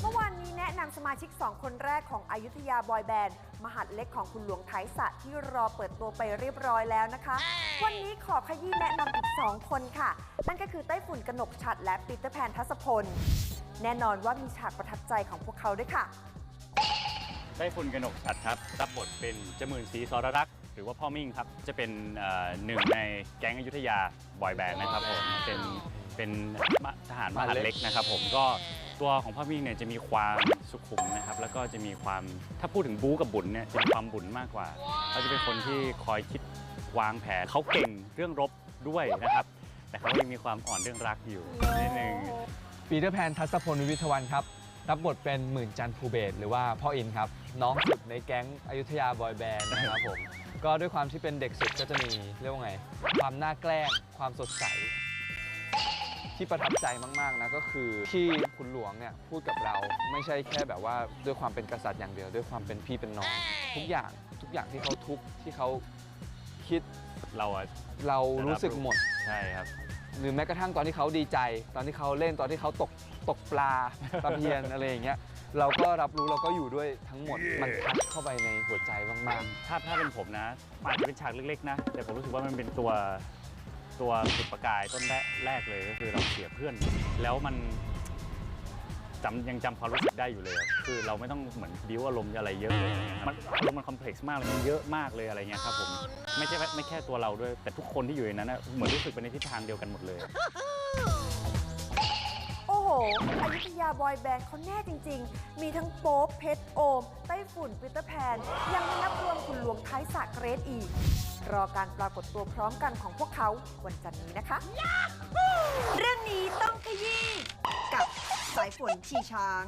เมื่อวานนี้แนะนำสมาชิก 2 คนแรกของอายุทยาบอยแบนด์ มหัดเล็กของคุณหลวงไทยสะที่รอเปิดตัวไปเรียบร้อยแล้วนะคะ วันนี้ขอขยี้แนะนำอีก 2 คนค่ะ นั่นก็คือไต้ฝุ่นกนกฉัดและปีเตอร์แพนทัศพล แน่นอนว่ามีฉากประทับใจของพวกเขาด้วยค่ะไต้ฝุ่นกนกฉัดครับ รับบทเป็นจมื่นศรีสรรักษ์หรือว่าพ่อมิ่งครับ จะเป็นเอ่อหนึ่งในแก๊งอยุธยาบอยแบนด์นะครับผม เป็นเป็นทหารมหาดเล็กนะครับผม ก็ ตัวของพ่อมิ่งเนี่ยจะมีความสุขุมนะครับ แล้วก็จะมีความถ้าพูดถึงบู๊กับบุญเนี่ยจะมีความบุญมากกว่าเขาจะเป็นคนที่คอยคิดวางแผนเขาเก่งเรื่องรบด้วยนะครับ แต่เขายังมีความอ่อนเรื่องรักอยู่นิดนึงปีเตอร์แพนทัศพลวิทวันครับ รับบทเป็นหมื่นจันทร์ภูเบศหรือว่าพ่ออินครับ น้องสุดในแก๊งอยุธยาบอยแบนด์นะครับผม ก็ด้วยความที่เป็นเด็กสุดก็จะมีเรียกว่าไง ความน่าแกล้งความสดใส ที่ประทับใจมากๆนะก็คือที่คุณหลวงเนี่ยพูดกับเราไม่ใช่แค่แบบว่าด้วยความเป็นกษัตริย์อย่างเดียว ด้วยความเป็นพี่เป็นน้อง ทุกอย่างทุกอย่างที่เขาทุกข์ที่เขาคิดเราอะเรารู้สึกหมด ใช่ครับ หรือแม้กระทั่งตอนที่เขาดีใจ ตอนที่เขาเล่นตอนที่เขาตกตกปลาตะเพียนอะไรอย่างเงี้ยเราก็รับรู้เราก็อยู่ด้วยทั้งหมดมันทัดเข้าไปในหัวใจมากถ้าถ้าเป็นผมนะอาจจะเป็นฉากเล็กๆนะ แต่ผมรู้สึกว่ามันเป็นตัว ตัวจุดประกายต้นแรกแรกเลยก็คือเราเสียเพื่อน แล้วมันจำยังจำความรู้สึกได้อยู่เลยคือเราไม่ต้องเหมือนบิ้วอารมณ์อะไรเยอะเลยมันอารมณ์มันคอมเพล็กซ์มากเลยมันเยอะมากเลยอะไรเงี้ยครับผมไม่ใช่ไม่แค่ตัวเราด้วย แต่ทุกคนที่อยู่ในนั้นนะเหมือนรู้สึกไปในทิศทางเดียวกันหมดเลย โอ้โหอยุธยาบอยแบนด์เขาแน่จริง ๆ มีทั้งโป๊ปเพชรโอม ไต้ฝุ่นปีเตอร์แพน ยังไม่นับ ท้ายสะเกรดอีก รอการปรากฏตัวพร้อมกันของพวกเขาวันจันทร์นี้นะคะ เรื่องนี้ต้องขยี้กับสายฝนชีช้าง